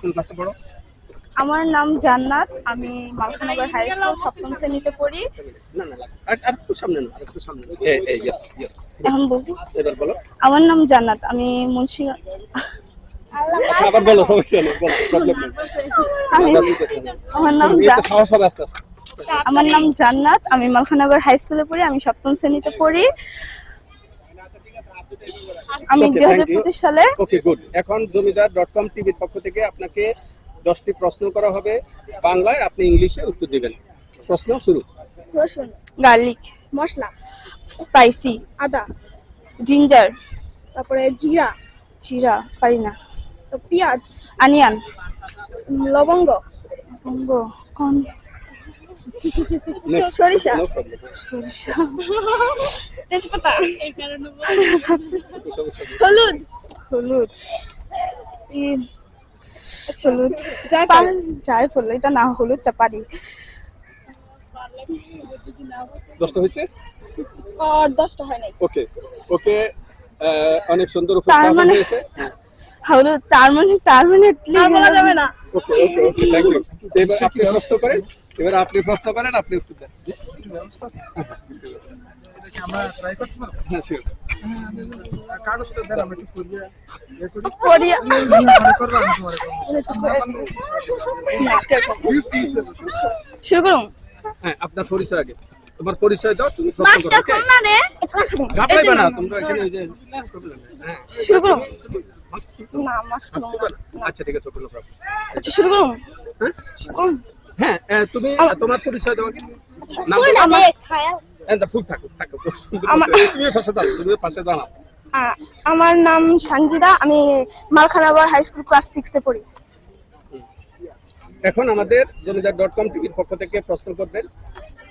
কোন ক্লাসে পড়ো? আমার নাম জান্নাত। আমি মালখানগর হাই স্কুল সপ্তম শ্রেণীতে পড়ি। না না আর একটু সামনে না আর একটু সামনে। এই এই ইয়েস ইয়েস এখন বলব? এবার বলো। আমার নাম জান্নাত। আমি মুন্সি আবার বলো সমস্যা নেই বলো প্রবলেম নেই। আমি আমরা নাম তুমি সাহস হবে আস্তে আস্তে। আমার নাম জান্নাত। আমি মালখানগর হাই স্কুলে পড়ি। আমি সপ্তম শ্রেণীতে পড়ি। আমি দুই হাজার. পঁচিশ সালে ওকে গুড এখন জমিদার ডট কম টিভির পক্ষ থেকে আপনাকে দশটি প্রশ্ন করা হবে বাংলায় আপনি ইংলিশে উত্তর দিবেন প্রশ্ন শুরু রসুন গার্লিক মশলা স্পাইসি আদা জিঞ্জার তারপরে জিরা জিরা পারি না তো পেঁয়াজ আনিয়ান লবঙ্গ লবঙ্গ কোন. সরিষা। তেজপাতা। হলুদ। হলুদ। ই হলুদ। জায়ফল। এটা না হলুদটা পারি। দশটা হয়েছে? আর দশটা হয় নাই। ওকে ওকে অনেক সুন্দর তার মানে হলুদ তার মানে তার মানে বলা যাবে না। ওকে ওকে ওকে থ্যাংক ইউ এবার আপনি প্রশ্ন করেন। এবার আপনি প্রশ্ন করেন আপনি উত্তর দেন। হ্যাঁ শুরু করুন। হ্যাঁ আপনার পরিচয় আগে। তোমার পরিচয় দাও তুমি প্রশ্ন করো না তোমরা এখানে ওই যে হ্যাঁ। শুরু না মাস্ক না? আচ্ছা ঠিক আছে আচ্ছা শুরু করুন। হ্যাঁ? করুন। হ্যাঁ তুমি তোমার পরিচয় দাও থাকো আমার- নাম সঞ্জিদা আমি মালখানাবার হাই স্কুল ক্লাস সিক্সে পড়ি। এখন আমাদের জমিদার ডট কম টিভির পক্ষ থেকে প্রশ্ন করবেন।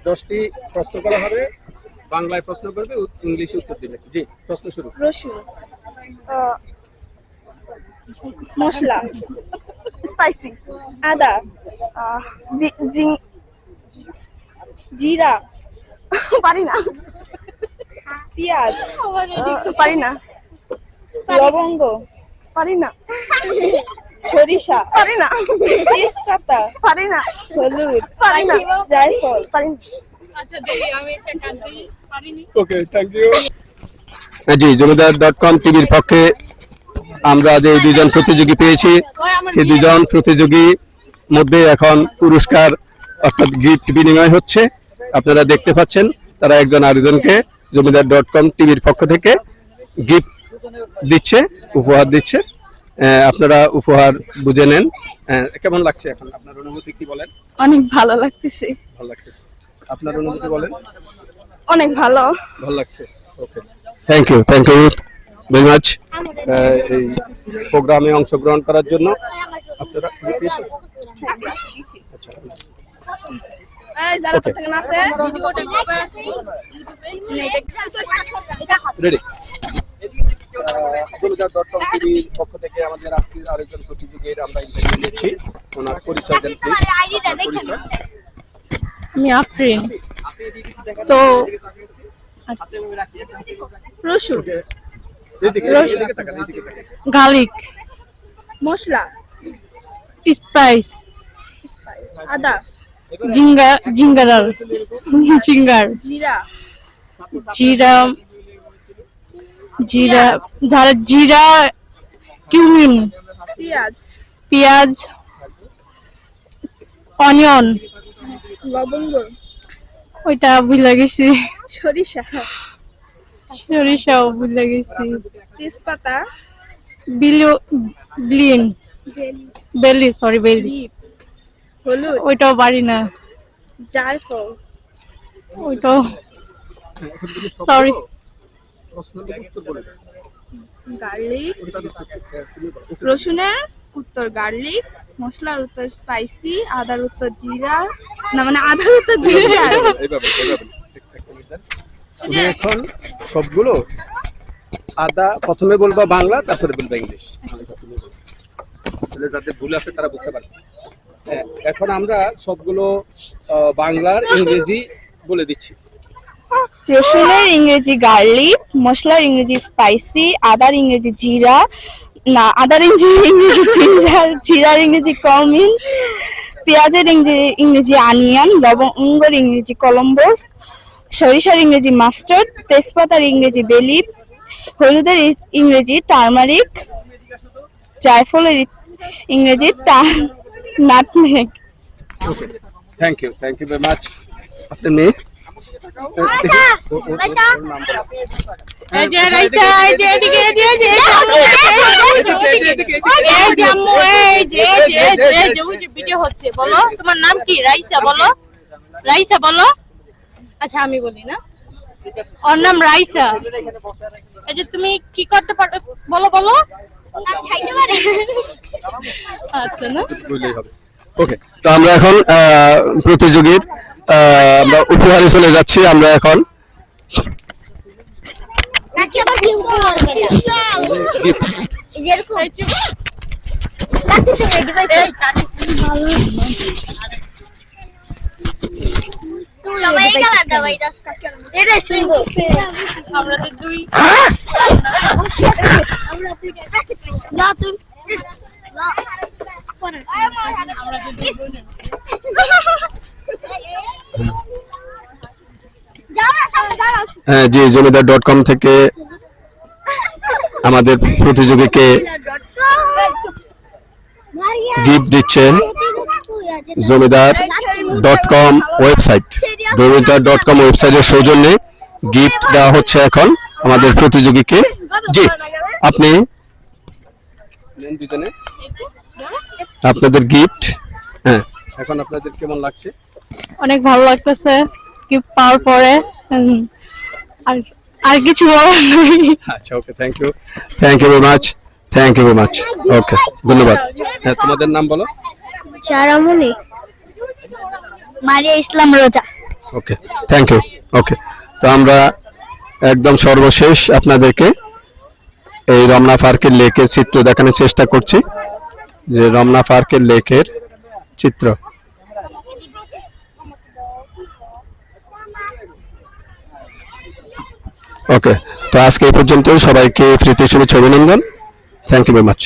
দশটি প্রশ্ন করা হবে বাংলায় প্রশ্ন করবে ইংলিশে উত্তর দিবে। জি প্রশ্ন শুরু। রসুন মশলা। স্পাইসি আদা জিরা পারি না পেঁয়াজ পারি না লবঙ্গ পারি না সরিষা পারি না তেজপাতা পারি না হলুদ পারি না জায়ফল পারি না ওকে থ্যাংক ইউ জি জমিদার ডট কম টিভির পক্ষে আমরা যে দুজন প্রতিযোগী পেয়েছি সেই দুজন প্রতিযোগী মধ্যে এখন পুরস্কার অর্থাৎ গিফট বিনিময় হচ্ছে। আপনারা দেখতে পাচ্ছেন তারা একজন আরেকজনকে জমিদার ডট কম টিভির পক্ষ থেকে গিফট দিচ্ছে উপহার দিচ্ছে। আপনারা উপহার বুঝে নেন। কেমন লাগছে এখন? আপনার অনুভূতি কি বলেন? অনেক ভালো লাগতেছে। ভালো লাগতেছে। আপনার অনুভূতি বলেন? অনেক ভালো। ভালো লাগছে। Okay. Thank you thank you very much এই প্রোগ্রামে অংশগ্রহণ করার জন্য আপনারা? আচ্ছা রেডি ডট কম টিভির পক্ষ থেকে আমাদের আজকের আরেকজন প্রতিযোগীর আমরা ইন্টারভিউ নিচ্ছি। ওনার পরিচয় দেন প্লিজ পরিচয়। আমি আফরিন। তো রসুন গার্লিক। মশলা? স্পাইস। আদা? জিঙ্গা জিঙ্গার। জিরা? জিরা জিরা যারা জিরা কিউমিন। পেঁয়াজ? পেঁয়াজ। অনিয়ন। লবঙ্গ? ওইটা ভুলে গেছি। সরিষা? সরিষাও ভুলে গেছি। তেজপাতা? বিলিও ব্লিন। বেলি। সরি বেলি। হলুদ। ওইটাও পারি না। জায়ফল ওইটাও। সরি বলে গার্লিক। রসুনের উত্তর গার্লিক মশলার উত্তর স্পাইসি আদার উত্তর জিরা না মানে আদার উত্তর জিরা। এখন সবগুলো আদা প্রথমে বলবা বাংলা তারপরে বলবা ইংলিশ। যাদের ভুল আছে তারা বুঝতে পারবে। হ্যাঁ, এখন আমরা সবগুলো বাংলার ইংরেজি বলে দিচ্ছি। রসুনের ইংরেজি গার্লিক মশলার ইংরেজি স্পাইসি আদার ইংরেজি জিরা না আদার ইংরেজি ইংরেজি জিঞ্জার জিরার ইংরেজি কমিন পেঁয়াজের ইংরেজি ইংরেজি আনিয়ান লবঙ্গর ইংরেজি কলম্বো সরিষার ইংরেজি মাস্টার্ড তেজপাতার ইংরেজি বেলিপ হলুদের ইংরেজি টার্মারিক জায়ফলের ইংরেজি nutmeg okay thank you thank you very much আপনার মেয়ে হচ্ছে বলো তোমার নাম কি রাইসা বলো রাইসা বলো আচ্ছা আমি বলি না। ওর নাম রাইসা। এই যে তুমি কি করতে পারো বলো বলো। আচ্ছা না? ওকে তো আমরা এখন প্রতিযোগীর আমরা উপহারে চলে যাচ্ছি আমরা এখন। নাকি আবার কি করবে যেরকম এটা সুন্দর আমরা দুই না তুমি না যাও না সামনে দাঁড়াও আহ, যে জমিদার ডট কম থেকে আমাদের প্রতিযোগীকে গিফট দিচ্ছেন Zamindar. Dot com website Zamindar dot com ওয়েবসাইটের সৌজন্যে গিফট দেওয়া হচ্ছে এখন আমাদের প্রতিযোগীকে। জি আপনি আপনাদের গিফট হ্যাঁ। এখন আপনাদের কেমন লাগছে? অনেক ভালো লাগতেছে গিফট পাওয়ার পরে। আর আর কিছু বলার নেই। আচ্ছা okay thank you thank you very much thank you very much okay ধন্যবাদ। হ্যাঁ তোমাদের নাম বলো। চারামুনি মারিয়া ইসলাম রোজা। ওকে থ্যাংক ইউ ওকে তো আমরা একদম সর্বশেষ আপনাদেরকে এই রমনা পার্কের লেকের চিত্র দেখানোর চেষ্টা করছি। যে রমনা পার্কের লেকের চিত্র। ওকে তো আজকে এই পর্যন্ত সবাইকে প্রীতি শুভেচ্ছা, অভিনন্দন। Thank you very much